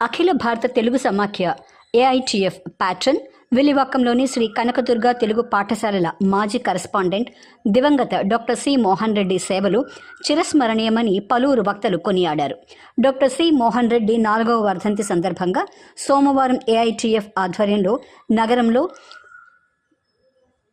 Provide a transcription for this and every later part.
అఖిల భారత తెలుగు సమాఖ్య AITF patron విలివాకంలోని శ్రీ కనకదుర్గ తెలుగు పాఠశాలల మాజీ కరెస్పాండెంట్ దివంగత డాక్టర్ సి మోహన్ రెడ్డి సేవలు చిరస్మరణీయమని పలువురు వక్తలు కొనియాడారు. డాక్టర్ సి మోహన్ రెడ్డి నాలుగవ వర్ధంతి సందర్భంగా సోమవారం ఏఐటిఎఫ్ ఆధ్వర్యంలో నగరంలో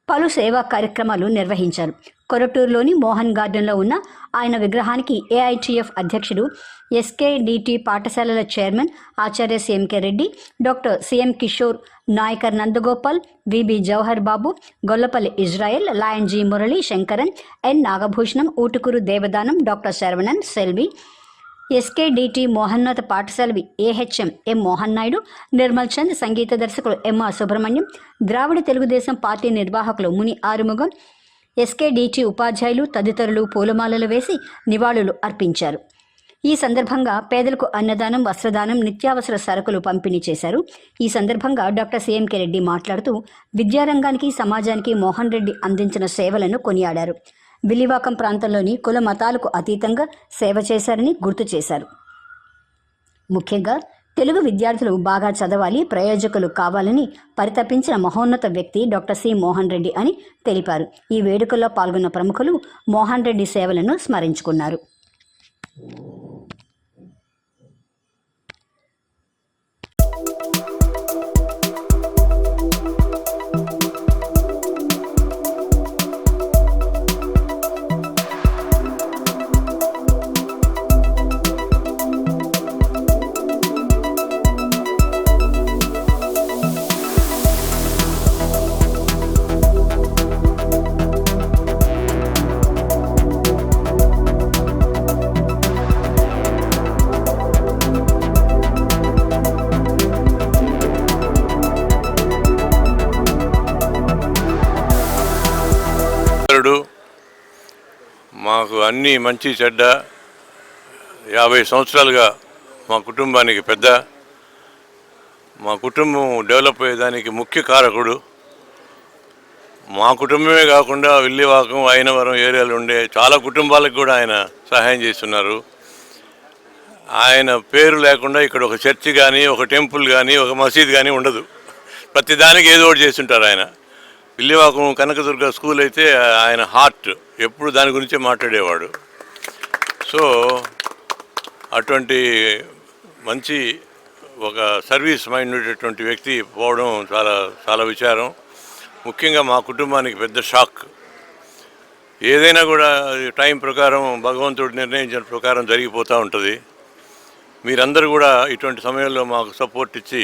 పలు సేవా కార్యక్రమాలు నిర్వహించారు. కొరటూరులోని మోహన్ గార్డెన్లో ఉన్న ఆయన విగ్రహానికి ఏఐటిఎఫ్ అధ్యక్షుడు ఎస్కేడిటి పాఠశాలల chairman Acharya CMK Reddy doctor CM Kishore Nayakar Nandagopal VB Jawahar Babu Gollapalli Israel lion G Murali Shankaran N Nagabhushanam Ootukuru Devadanam doctor Saravanan Selvi SKDT మోహన్నత పాఠశాలవి ఏహెచ్ఎం ఎం మోహన్ నాయుడు నిర్మల్ చంద్ సంగీత దర్శకులు ఎంఆర్ సుబ్రహ్మణ్యం ద్రావిడ తెలుగుదేశం పార్టీ నిర్వాహకులు ముని ఆరుముగం ఎస్కేడిటి ఉపాధ్యాయులు తదితరులు పూలమాలలు వేసి నివాళులు అర్పించారు. ఈ సందర్భంగా పేదలకు అన్నదానం వస్త్రదానం నిత్యావసర సరుకులు పంపిణీ చేశారు. ఈ సందర్భంగా డాక్టర్ సీఎంకే రెడ్డి మాట్లాడుతూ విద్యారంగానికి సమాజానికి మోహన్ రెడ్డి అందించిన సేవలను కొనియాడారు. విల్లివాకం ప్రాంతంలోని కుల మతాలకు అతీతంగా సేవ చేశారని గుర్తు చేశారు. ముఖ్యంగా తెలుగు విద్యార్థులు బాగా చదవాలి ప్రయోజకులు కావాలని పరితపించిన మహోన్నత వ్యక్తి డాక్టర్ సి. మోహన్ రెడ్డి అని తెలిపారు. ఈ వేడుకల్లో పాల్గొన్న ప్రముఖులు మోహన్ రెడ్డి సేవలను స్మరించుకున్నారు. అన్నీ మంచి చెడ్డ. యాభై సంవత్సరాలుగా మా కుటుంబానికి పెద్ద. మా కుటుంబం డెవలప్ అయ్యేదానికి ముఖ్య కారకుడు. మా కుటుంబమే కాకుండా విల్లివాకం అయినవరం ఏరియాలో ఉండే చాలా కుటుంబాలకు కూడా ఆయన సహాయం చేస్తున్నారు. ఆయన పేరు లేకుండా ఇక్కడ ఒక చర్చి కానీ ఒక టెంపుల్ కానీ ఒక మసీద్ కానీ ఉండదు. ప్రతి దానికి ఏదో ఒకటి చేస్తుంటారు ఆయన. పిల్లివాకం కనకదుర్గ స్కూల్ అయితే ఆయన హార్ట్ ఎప్పుడు దాని గురించే మాట్లాడేవాడు. సో అటువంటి మంచి ఒక సర్వీస్ మైండ్ ఉండేటటువంటి వ్యక్తి పోవడం చాలా చాలా విచారం. ముఖ్యంగా మా కుటుంబానికి పెద్ద షాక్. ఏదైనా కూడా టైం ప్రకారం భగవంతుడు నిర్ణయించిన ప్రకారం జరిగిపోతూ ఉంటుంది. మీరందరూ కూడా ఇటువంటి సమయంలో మాకు సపోర్ట్ ఇచ్చి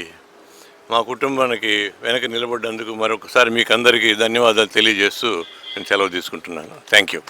మా కుటుంబానికి వెనక నిలబడ్డందుకు మరొకసారి మీకు అందరికీ ధన్యవాదాలు తెలియజేస్తూ నేను సెలవు తీసుకుంటున్నాను. Thank you